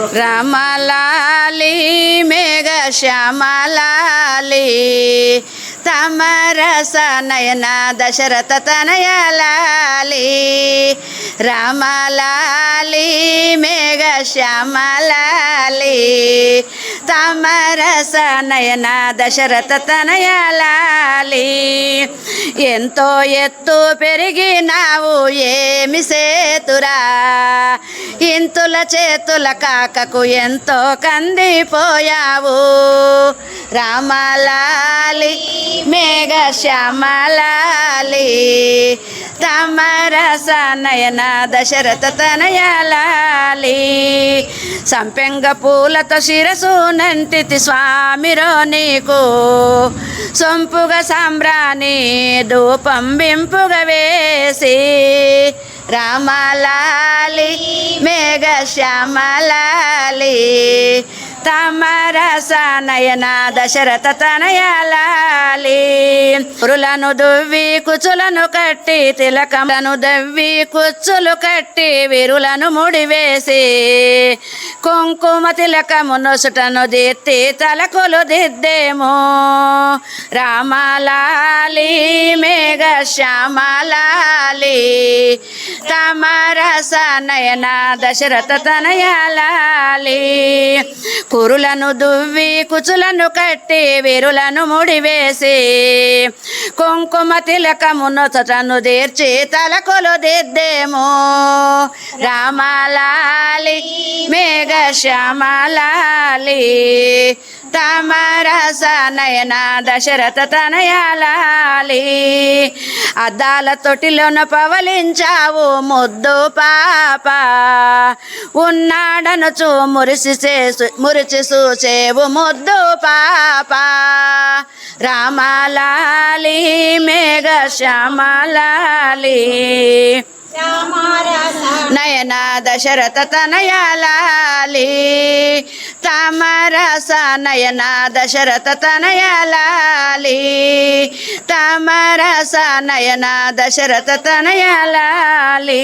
రమలాలి మేఘ శ్యామలాలి తమరస నయన దశరథ తనయలాలి. రమలాలి మేఘ శ్యామలాలి తమరస నయన దశరథ తనయలాలి. ఎంతో ఎత్తు పెరిగినావు ఏమి సేతురా ఇంతుల చేతుల కాకకు ఎంతో కందిపోయావు. రామలాలి మేఘ శ్యామలాలి తమరస నయన దశరథ తనయలాలి. సంపెంగ పూలతో శిరసు నంటితి స్వామిరో నీకు. సొంపుగా సాంబ్రాణి ధూపం బింపుగ వేసి రామలాలి మేఘ శ్యామలాలి తమరస నయన దశరథ తనయలాలి పురులను దువ్వి కుచులను కట్టి తిలకములను దవ్వి కుచ్చులు కట్టి వీరులను ముడివేసి కుంకుమ తిలకము నొసుటను దిత్తి తలకులు దిద్దేము. రామలాలి మేఘ శ్యామలాలి తమరస నయన దశరథ తనయాలి కురులను దువ్వి కుచులను కట్టి వీరులను ముడివేసి కుంకుమ తిలకమును నొసటను తీర్చి తలకొలు దిద్దేమో. రామలాలి మేఘ శ్యామలాలి తమరస నయన దశరథ తనయాలాలి. అద్దాల తొటిలోన పవలించావు ముద్దు పాప. ఉన్నాడనుచు మురిసి చేసు మురిచి చూసేవు ముద్దు పాప. రామలాలి మేఘ శ్యామలాలి. నయన దశరథ తనయాలి తమరస నయన దశరథ తనయాలి తమరస నయన దశరథ తనయాలి